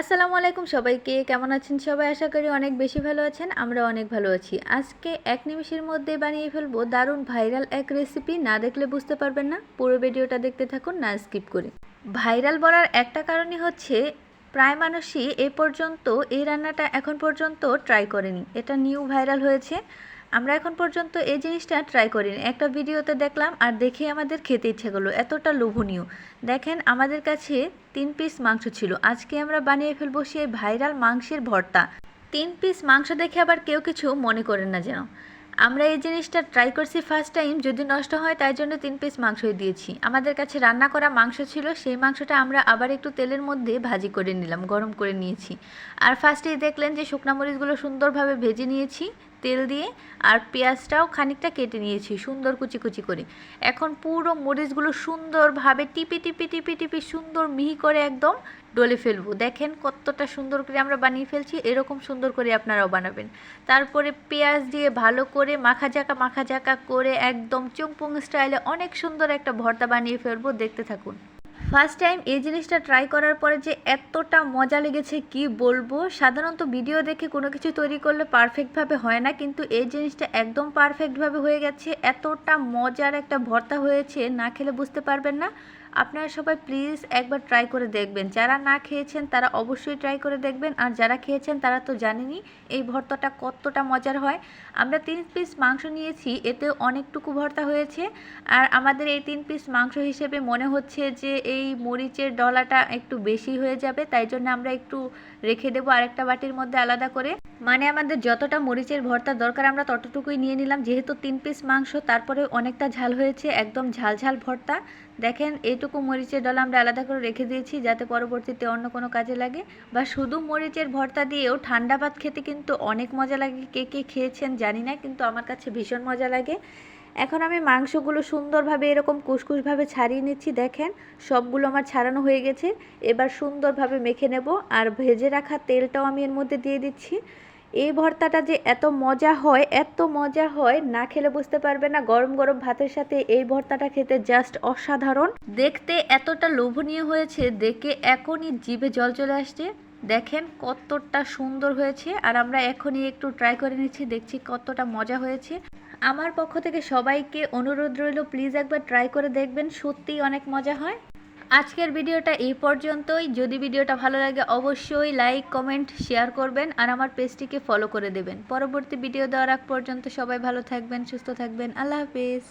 আসসালামু আলাইকুম সবাইকে। কেমন আছেন সবাই? আশা করি অনেক বেশি ভালো আছেন, আমরা অনেক ভালো আছি। আজকে এক নিমিষের মধ্যে বানিয়ে ফেলব দারুণ ভাইরাল এক রেসিপি না দেখলে বুঝতে পারবেন না। পুরো ভিডিওটা দেখতে থাকুন, না স্কিপ করে। ভাইরাল বলার একটা কারণই হচ্ছে, প্রায় মানুষই এ পর্যন্ত এই রান্নাটা এখন পর্যন্ত ট্রাই করেনি। এটা নিউ ভাইরাল হয়েছে। আমরা এখন পর্যন্ত এই জিনিসটা ট্রাই করিনি। একটা ভিডিওতে দেখলাম আর দেখে আমাদের খেতে ইচ্ছে করল, এতটা লোভনীয়। দেখেন আমাদের কাছে তিন পিস মাংস ছিল। আজকে আমরা বানিয়ে ফেলব সেই ভাইরাল মাংসের ভর্তা। তিন পিস মাংস দেখে আবার কেউ কিছু মনে করেন না যেন। আমরা এই জিনিসটা ট্রাই করছি ফার্স্ট টাইম যদি নষ্ট হয় তাই জন্য তিন পিস মাংসই দিয়েছি। আমাদের কাছে রান্না করা মাংস ছিল, সেই মাংসটা আমরা আবার একটু তেলের মধ্যে ভাজি করে নিলাম, গরম করে নিয়েছি। আর ফার্স্টেই দেখলেন যে শুকনা মরিচগুলো সুন্দরভাবে ভেজে নিয়েছি। তেল দিয়ে আর পেঁয়াজটাও খানিকটা কেটে নিয়েছি সুন্দর কুচি কুচি করে। এখন পুরো মরিচগুলো সুন্দরভাবে টিপি টিপি টিপি টিপি সুন্দর মিহি করে একদম ডলে ফেলব। দেখেন কতটা সুন্দর করে আমরা বানিয়ে ফেলছি, এরকম সুন্দর করে আপনারাও বানাবেন। তারপরে পেঁয়াজ দিয়ে ভালো করে মাখা জাকা মাখা জাকা করে একদম চুংপুং স্টাইলে অনেক সুন্দর একটা ভর্তা বানিয়ে ফেলব, দেখতে থাকুন। ফার্স্ট টাইম এই জিনিসটা ট্রাই করার পরে যে এতটা মজা লেগেছে, কি বলব? সাধারণত ভিডিও দেখে কোনো কিছু তৈরি করলে পারফেক্টভাবে হয় না, কিন্তু এই জিনিসটা একদম পারফেক্টভাবে হয়ে গেছে। এতটা মজার একটা ভর্তা হয়েছে, না খেলে বুঝতে পারবেন না। আপনারা সবাই প্লিজ একবার ট্রাই করে দেখবেন। যারা না খেয়েছেন, তারা অবশ্যই ট্রাই করে দেখবেন। আর যারা খেয়েছেন, তারা তো জানেনই এই ভর্তাটা কতটা মজার হয়। আমরা তিন পিস মাংস নিয়েছি, এতে অনেকটুকু ভর্তা হয়েছে। আর আমাদের এই তিন পিস মাংস হিসেবে মনে হচ্ছে যে এই মরিচের ডলাটা একটু বেশি হয়ে যাবে, তাই জন্য আমরা একটু রেখে দেবো আরেকটা বাটির মধ্যে আলাদা করে। মানে আমাদের যতটা মরিচের ভর্তা দরকার, আমরা ততটুকুই নিয়ে নিলাম। যেহেতু তিন পিস মাংস তারপরে অনেকটা ঝাল হয়েছে, একদম ঝাল ঝাল ভর্তা। দেখেন এইটুকু মরিচের ডলা আমরা আলাদা করে রেখে দিয়েছি, যাতে পরবর্তীতে অন্য কোনো কাজে লাগে। বা শুধু মরিচের ভর্তা দিয়েও ঠান্ডা ভাত খেতে কিন্তু অনেক মজা লাগে। কে কে খেয়েছেন জানি না, কিন্তু আমার কাছে ভীষণ মজা লাগে। এখন আমি মাংসগুলো সুন্দরভাবে এরকম কুসকুসভাবে ছাড়িয়ে নিচ্ছি, দেখেন। সবগুলো আমার ছাড়ানো হয়ে গেছে। এবার সুন্দরভাবে মেখে নেব। আর ভেজে রাখা তেলটাও আমি এর মধ্যে দিয়ে দিচ্ছি। এই ভর্তাটা যে এত মজা হয়, এত মজা হয়, না খেলে বুঝতে পারবে না। গরম গরম ভাতের সাথে এই ভর্তাটা খেতে জাস্ট অসাধারণ। দেখতে এতটা লোভনীয় হয়েছে, দেখে এখনই জিভে জল চলে আসছে। দেখেন কতটা সুন্দর হয়েছে, আর আমরা এখনই একটু ট্রাই করে নিচ্ছি, দেখছি কতটা মজা হয়েছে। আমার পক্ষ থেকে সবাইকে অনুরোধ রইল প্লিজ একবার ট্রাই করে দেখবেন, সত্যিই অনেক মজা হয়। আজকের ভিডিওটা এই পর্যন্তই। যদি ভিডিওটা ভালো লাগে, অবশ্যই লাইক কমেন্ট শেয়ার করবেন আর আমার পেজটিকে ফলো করে দেবেন। পরবর্তী ভিডিও দেওয়ার আগ পর্যন্ত সবাই ভালো থাকবেন, সুস্থ থাকবেন। আল্লাহ হাফিজ।